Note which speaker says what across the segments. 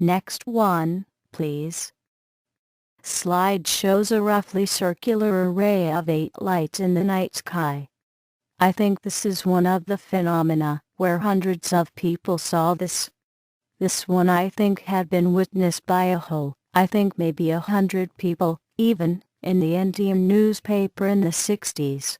Speaker 1: Next one, please. Slide shows a roughly circular array of eight lights in the night sky. I think this is one of the phenomena where hundreds of people saw this. This one I think had been witnessed by a whole, I think maybe a hundred people, even, in the Indian newspaper in the 60s.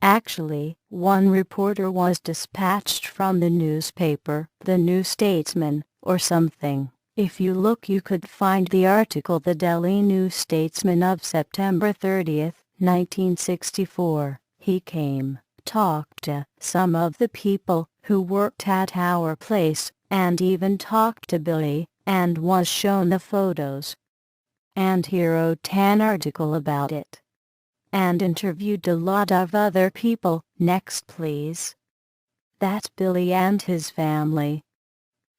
Speaker 1: Actually, one reporter was dispatched from the newspaper, the New Statesman, or something. If you look you could find the article The Delhi New Statesman of September 30, 1964. He came, talked to some of the people who worked at our place, and even talked to Billy, and was shown the photos. And he wrote an article about it. And interviewed a lot of other people. Next please. That's Billy and his family.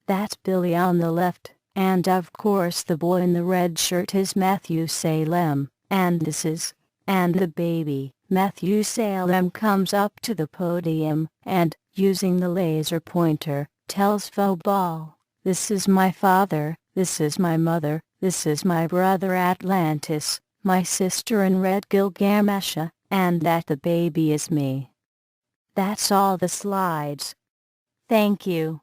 Speaker 1: That's Billy on the left, and of course the boy in the red shirt is Matthew Salem, and this is, and the baby. Matthew Salem comes up to the podium, and, using the laser pointer, tells Phobal, This is my father, this is my mother, this is my brother Atlantis, my sister in red Gilgamesha, and that the baby is me. That's all the slides. Thank you.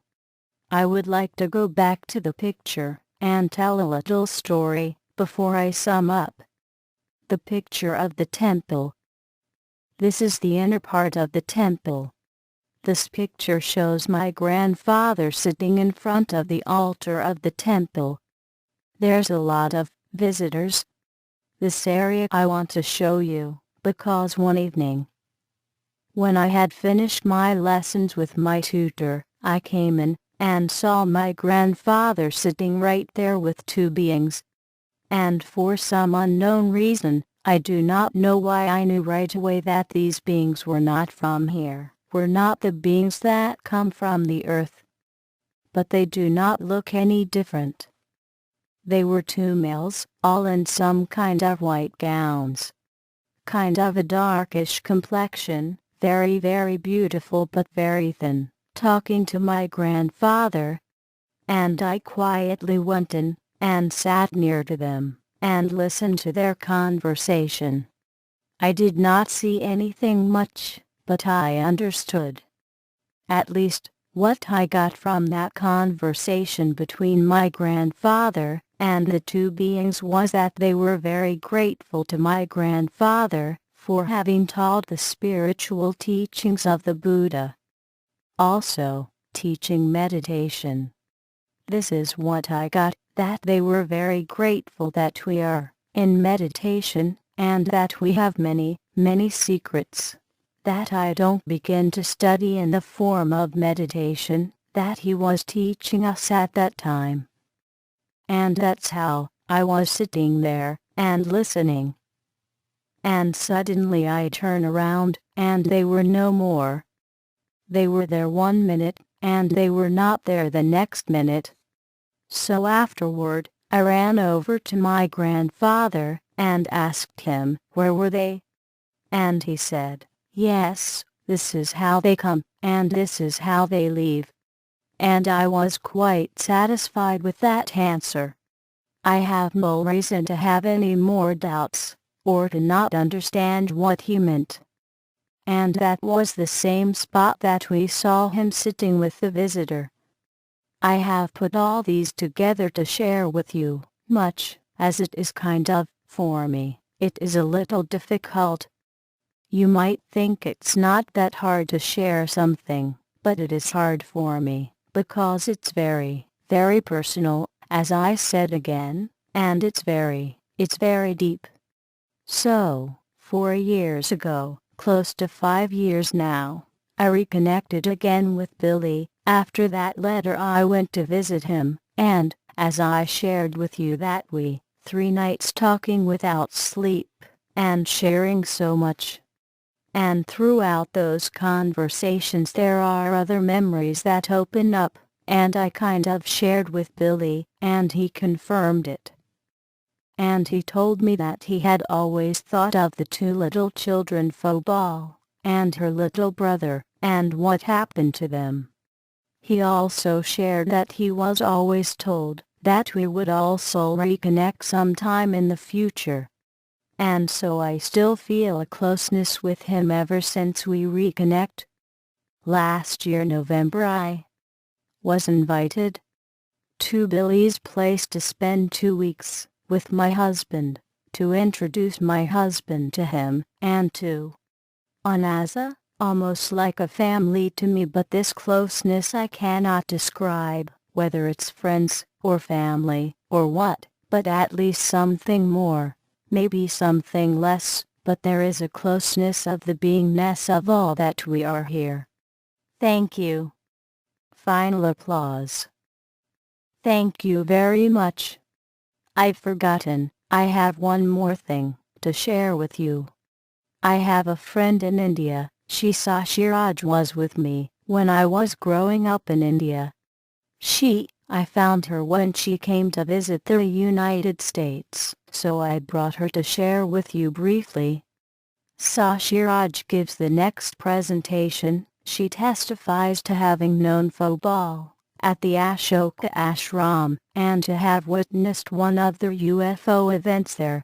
Speaker 1: I would like to go back to the picture, and tell a little story, before I sum up. The picture of the temple. This is the inner part of the temple. This picture shows my grandfather sitting in front of the altar of the temple. There's a lot of visitors. This area I want to show you, because one evening, when I had finished my lessons with my tutor, I came in, and saw my grandfather sitting right there with two beings. And for some unknown reason, I do not know why I knew right away that these beings were not from here were not the beings that come from the earth. But they do not look any different. They were two males, all in some kind of white gowns. Kind of a darkish complexion, very very beautiful but very thin, talking to my grandfather. And I quietly went in, and sat near to them, and listened to their conversation. I did not see anything much, but I understood. At least, what I got from that conversation between my grandfather and the two beings was that they were very grateful to my grandfather for having taught the spiritual teachings of the Buddha. Also, teaching meditation. This is what I got, that they were very grateful that we are in meditation, and that we have many, many secrets that I don't begin to study in the form of meditation that he was teaching us at that time. And that's how I was sitting there and listening. And suddenly I turn around and they were no more. They were there one minute and they were not there the next minute. So afterward, I ran over to my grandfather and asked him where were they. And he said, Yes, this is how they come, and this is how they leave. And I was quite satisfied with that answer. I have no reason to have any more doubts, or to not understand what he meant. And that was the same spot that we saw him sitting with the visitor. I have put all these together to share with you, much as it is kind of, for me, it is a little difficult, you might think it's not that hard to share something, but it is hard for me, because it's very, very personal, as I said again, and it's very, it's very deep. So, four years ago, close to five years now, I reconnected again with Billy, after that letter I went to visit him, and, as I shared with you that we, three nights talking without sleep, and sharing so much, and throughout those conversations there are other memories that open up, and I kind of shared with Billy, and he confirmed it. And he told me that he had always thought of the two little children Phobal, and her little brother, and what happened to them. He also shared that he was always told that we would also reconnect sometime in the future. And so I still feel a closeness with him ever since we reconnect. Last year November I was invited to Billy's place to spend two weeks with my husband, to introduce my husband to him, and to Anaza, almost like a family to me but this closeness I cannot describe, whether it's friends, or family, or what, but at least something more, maybe something less, but there is a closeness of the beingness of all that we are here. Thank you. Final applause. Thank you very much. I've forgotten, I have one more thing to share with you. I have a friend in India, Shisa Shiraj was with me when I was growing up in India. She, I found her when she came to visit the United States, so I brought her to share with you briefly. Sashiraj gives the next presentation, she testifies to having known Phobal at the Ashoka Ashram, and to have witnessed one of the UFO events there.